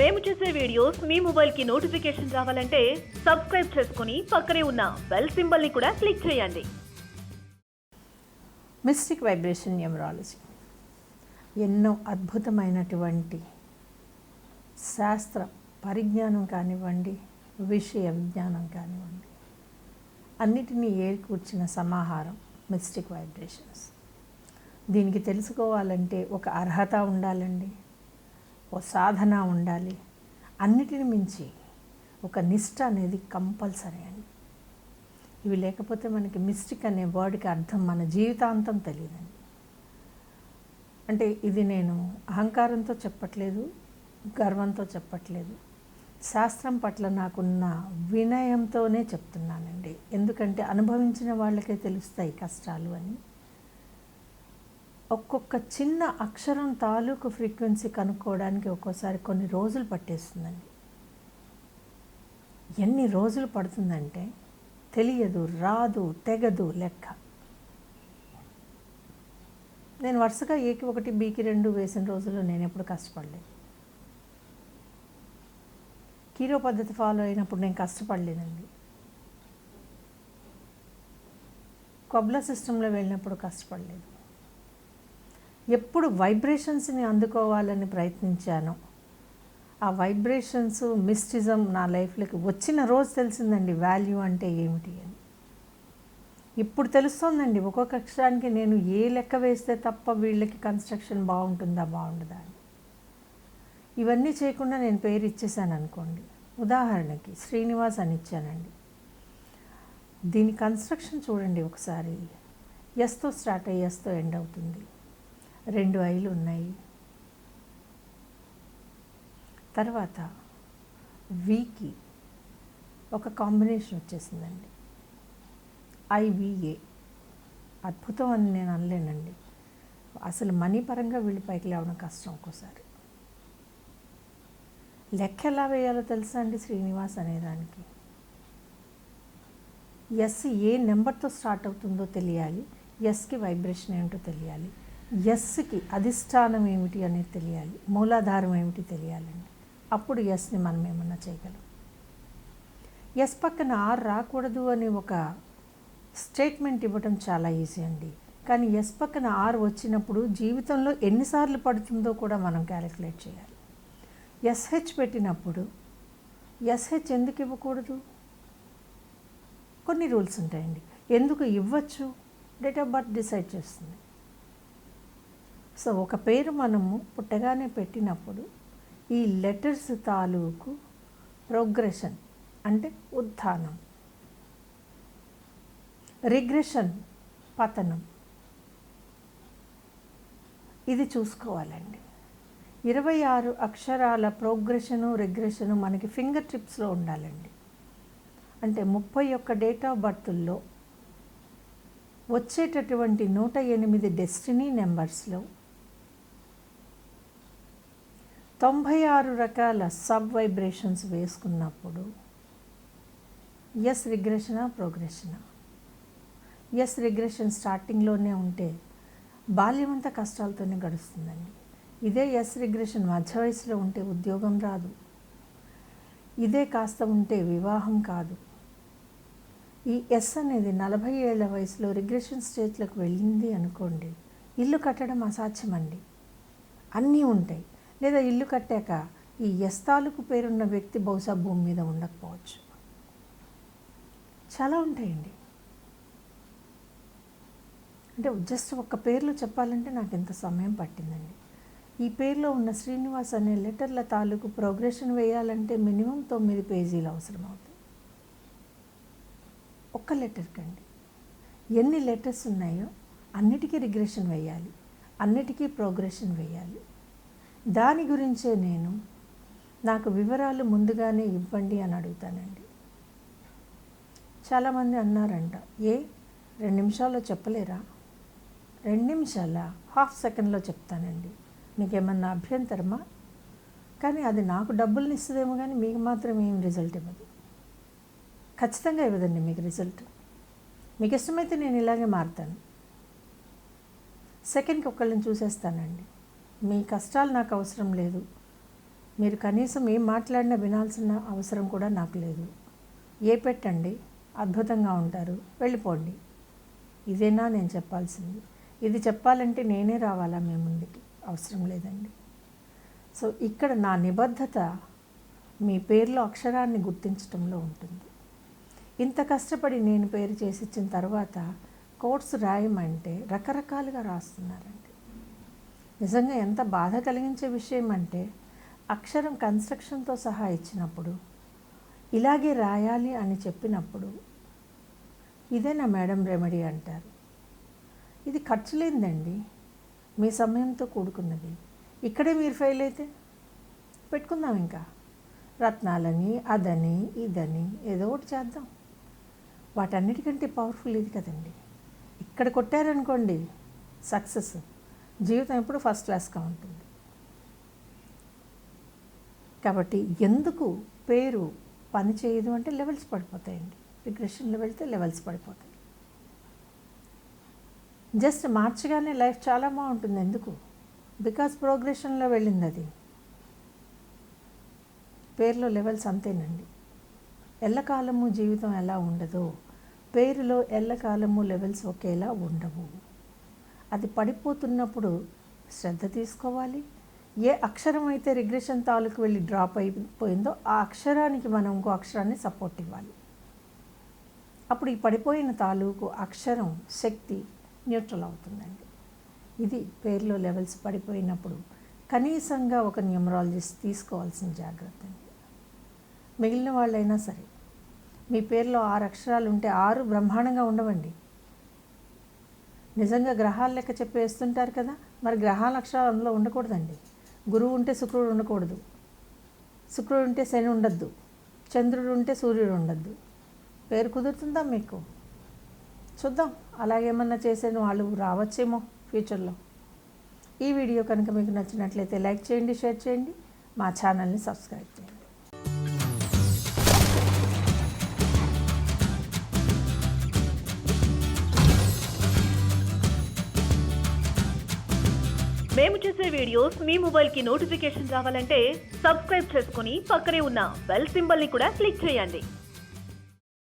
మేము చేసే వీడియోస్ మీ మొబైల్కి నోటిఫికేషన్ రావాలంటే సబ్స్క్రైబ్ చేసుకుని పక్కనే ఉన్న బెల్ సింబల్ని కూడా క్లిక్ చేయండి. మిస్టిక్ వైబ్రేషన్ న్యూమరాలజీ ఎన్నో అద్భుతమైనటువంటి శాస్త్ర పరిజ్ఞానం కానివ్వండి విషయ విజ్ఞానం కానివ్వండి అన్నిటినీ ఏర్కూర్చిన సమాహారం మిస్టిక్ వైబ్రేషన్స్ దీనికి తెలుసుకోవాలంటే ఒక అర్హత ఉండాలండి. ఓ సాధన ఉండాలి. అన్నిటిని మించి ఒక నిష్ట అనేది కంపల్సరీ అండి. ఇవి లేకపోతే మనకి మిస్టిక్ అనే వర్డ్కి అర్థం మన జీవితాంతం తెలియదండి. అంటే ఇది నేను అహంకారంతో చెప్పట్లేదు గర్వంతో చెప్పట్లేదు. శాస్త్రం పట్ల నాకున్న వినయంతోనే చెప్తున్నానండి. ఎందుకంటే అనుభవించిన వాళ్ళకే తెలుస్తాయి కష్టాలు అని. ఒక్కొక్క చిన్న అక్షరం తాలూకు ఫ్రీక్వెన్సీ కనుక్కోవడానికి ఒక్కోసారి కొన్ని రోజులు పట్టేస్తుందండి. ఎన్ని రోజులు పడుతుందంటే తెలియదు రాదు తెగదు లెక్క. నేను వరుసగా ఏకి ఒకటి బీకి రెండు వేసిన రోజుల్లో నేను ఎప్పుడు కష్టపడలేదు. కీరో పద్ధతి ఫాలో అయినప్పుడు నేను కష్టపడలేదండి కొబ్లా సిస్టంలో వెళ్ళినప్పుడు కష్టపడలేదు. ఎప్పుడు వైబ్రేషన్స్ని అందుకోవాలని ప్రయత్నించానో. ఆ వైబ్రేషన్స్ మిస్టిజం నా లైఫ్లోకి వచ్చిన రోజు తెలిసిందండి వాల్యూ అంటే ఏమిటి అని. ఇప్పుడు తెలుస్తోందండి ఒక్కొక్క అక్షరానికి నేను ఏ లెక్క వేస్తే తప్ప వీళ్ళకి కన్స్ట్రక్షన్ బాగుంటుందా బాగుండదా అని. ఇవన్నీ చేయకుండా నేను పేరు ఇచ్చేసాను అనుకోండి. ఉదాహరణకి శ్రీనివాస్ అని ఇచ్చానండి. దీని కన్స్ట్రక్షన్ చూడండి ఒకసారి. ఎస్తో స్టార్ట్ అయ్యి ఎస్తో ఎండ్ అవుతుంది. రెండు ఐలు ఉన్నాయి. తర్వాత వీకి ఒక కాంబినేషన్ వచ్చేసిందండి. ఐవిఏ అద్భుతం అని నేను అనలేనండి. అసలు మనీ పరంగా వీళ్ళు పైకి లేవడం కష్టం ఒక్కోసారి. లెక్క ఎలా వేయాలో తెలుసా అండి శ్రీనివాస్ అనేదానికి ఎస్ ఏ నెంబర్తో స్టార్ట్ అవుతుందో తెలియాలి. ఎస్కి వైబ్రేషన్ ఏంటో తెలియాలి. ఎస్కి అధిష్టానం ఏమిటి అనేది తెలియాలి. మూలాధారం ఏమిటి తెలియాలండి. అప్పుడు ఎస్ని మనం ఏమన్నా చేయగలం. ఎస్ పక్కన ఆర్ రాకూడదు అని ఒక స్టేట్మెంట్ ఇవ్వడం చాలా ఈజీ అండి. కానీ ఎస్ పక్కన ఆర్ వచ్చినప్పుడు జీవితంలో ఎన్నిసార్లు పడుతుందో కూడా మనం క్యాలిక్యులేట్ చేయాలి. ఎస్హెచ్ పెట్టినప్పుడు ఎస్హెచ్ ఎందుకు ఇవ్వకూడదు? కొన్ని రూల్స్ ఉంటాయండి. ఎందుకు ఇవ్వచ్చు? డేట్ ఆఫ్ బర్త్ డిసైడ్ చేస్తుంది. సో ఒక పేరు మనము పుట్టగానే పెట్టినప్పుడు ఈ లెటర్స్ తాలూకు ప్రోగ్రెషన్ అంటే ఉత్థానం రిగ్రెషన్ పతనం. ఇది చూసుకోవాలండి. ఇరవై ఆరు అక్షరాల ప్రోగ్రెషను రిగ్రెషను మనకి ఫింగర్ టిప్స్లో ఉండాలండి. అంటే ముప్పై ఒక్క డేట్ ఆఫ్ బర్త్ల్లో వచ్చేటటువంటి నూట ఎనిమిది డెస్టినీ నెంబర్స్లో తొంభై ఆరు రకాల సబ్ వైబ్రేషన్స్ వేసుకున్నప్పుడు ఎస్ రిగ్రెషనా ప్రోగ్రెషనా ఎస్ రిగ్రెషన్ స్టార్టింగ్లోనే ఉంటే బాల్యం అంతా కష్టాలతోనే గడుస్తుందండి. ఇదే ఎస్ రిగ్రెషన్ మధ్య వయసులో ఉంటే ఉద్యోగం రాదు. ఇదే కాస్త ఉంటే వివాహం కాదు. ఈ ఎస్ అనేది నలభై ఏళ్ళ వయసులో రిగ్రెషన్ స్టేజ్లకు వెళ్ళింది అనుకోండి ఇల్లు కట్టడం అసాధ్యమండి. అన్నీ ఉంటాయి. లేదా ఇల్లు కట్టాక ఈ ఎస్ తాలూకు పేరున్న వ్యక్తి బహుశా భూమి మీద ఉండకపోవచ్చు. చాలా ఉంటాయండి. అంటే జస్ట్ ఒక్క పేర్లు చెప్పాలంటే నాకు ఎంత సమయం పట్టిందండి. ఈ పేరులో ఉన్న శ్రీనివాస్ అనే లెటర్ల తాలూకు ప్రోగ్రెషన్ వేయాలంటే మినిమం తొమ్మిది పేజీలు అవసరం అవుతుంది ఒక్క లెటర్కి అండి ఎన్ని లెటర్స్ ఉన్నాయో అన్నిటికీ రిగ్రెషన్ వేయాలి. అన్నిటికీ ప్రోగ్రెషన్ వేయాలి. దాని గురించే నేను నాకు వివరాలు ముందుగానే ఇవ్వండి అని అడుగుతానండి. చాలామంది అన్నారంట ఏ రెండు నిమిషాల్లో చెప్పలేరా? రెండు నిమిషాల హాఫ్ సెకండ్లో చెప్తానండి. మీకు ఏమన్నా అభ్యంతరమా? కానీ అది నాకు డబ్బుల్ని ఇస్తుందేమో కానీ మీకు మాత్రం ఏం రిజల్ట్ ఇవ్వదు. ఖచ్చితంగా ఇవ్వదండి మీకు రిజల్ట్. మీకు ఇష్టమైతే నేను ఇలాగే మారుతాను. సెకండ్కి ఒకళ్ళని చూసేస్తానండి. మీ కష్టాలు నాకు అవసరం లేదు. మీరు కనీసం ఏం మాట్లాడినా వినాల్సిన అవసరం కూడా నాకు లేదు. ఏ పెట్టండి అద్భుతంగా ఉంటారు. వెళ్ళిపోండి. ఇదేనా నేను చెప్పాల్సింది? ఇది చెప్పాలంటే నేనే రావాలా మీ ముందుకి? అవసరం లేదండి. సో ఇక్కడ నా నిబద్ధత మీ పేరులో అక్షరాన్ని గుర్తించడంలో ఉంటుంది. ఇంత కష్టపడి నేను పేరు చేసి ఇచ్చిన తర్వాత కోర్సు రాయమంటే రకరకాలుగా రాస్తున్నారండి. నిజంగా ఎంత బాధ కలిగించే విషయం అంటే అక్షరం కన్స్ట్రక్షన్తో సహా ఇచ్చినప్పుడు ఇలాగే రాయాలి అని చెప్పినప్పుడు ఇదే నా మేడం రెమెడీ అంటారు. ఇది ఖర్చు లేదండి మీ సమయంతో కూడుకున్నది. ఇక్కడే మీరు ఫెయిల్ అయితే పెట్టుకుందాం ఇంకా. రత్నాలని అదని ఇదని ఏదో ఒకటి చేద్దాం. వాటన్నిటికంటే పవర్ఫుల్ ఇది కదండి. ఇక్కడ కొట్టారనుకోండి సక్సెస్. జీవితం ఎప్పుడు ఫస్ట్ క్లాస్గా ఉంటుంది. కాబట్టి ఎందుకు పేరు పని చేయదు అంటే లెవెల్స్ పడిపోతాయండి. రిగ్రెషన్లో వెళ్తే లెవెల్స్ పడిపోతాయి. జస్ట్ మార్చగానే లైఫ్ చాలా బాగుంటుంది. ఎందుకు? బికాస్ ప్రోగ్రెషన్లో వెళ్ళింది అది. పేరులో లెవెల్స్ అంతేనండి. ఎల్లకాలము జీవితం ఎలా ఉండదో పేరులో ఎల్లకాలము లెవెల్స్ ఒకేలా ఉండవు. అది పడిపోతున్నప్పుడు శ్రద్ధ తీసుకోవాలి. ఏ అక్షరం అయితే రిగ్రెషన్ తాలూకు వెళ్ళి డ్రాప్ అయిపోయిందో ఆ అక్షరానికి మనం ఇంకో అక్షరాన్ని సపోర్ట్ ఇవ్వాలి. అప్పుడు ఈ పడిపోయిన తాలూకు అక్షరం శక్తి న్యూట్రల్ అవుతుందండి. ఇది పేర్లో లెవెల్స్ పడిపోయినప్పుడు కనీసంగా ఒక న్యూమరాలజిస్ట్ తీసుకోవాల్సిన జాగ్రత్త అండి. మిగిలిన వాళ్ళైనా సరే మీ పేరులో ఆరు అక్షరాలు ఉంటే ఆరు బ్రహ్మాండంగా ఉండవండి. నిజంగా గ్రహాల లెక్క చెప్పి వేస్తుంటారు కదా మరి గ్రహాల అక్షరాలు అందులో ఉండకూడదండి. గురువు ఉంటే శుక్రుడు ఉండకూడదు. శుక్రుడు ఉంటే శని ఉండద్దు. చంద్రుడు ఉంటే సూర్యుడు ఉండద్దు. పేరు కుదురుతుందా మీకు? చూద్దాం. అలాగేమన్నా చేసే వాళ్ళు రావచ్చేమో ఫ్యూచర్లో. ఈ వీడియో కనుక మీకు నచ్చినట్లయితే లైక్ చేయండి షేర్ చేయండి. మా ఛానల్ని సబ్స్క్రైబ్ చేయండి. మేము చేసే వీడియోస్ మీ మొబైల్కి నోటిఫికేషన్ రావాలంటే సబ్స్క్రైబ్ చేసుకుని పక్కనే ఉన్న బెల్ సింబల్ని కూడా క్లిక్ చేయండి.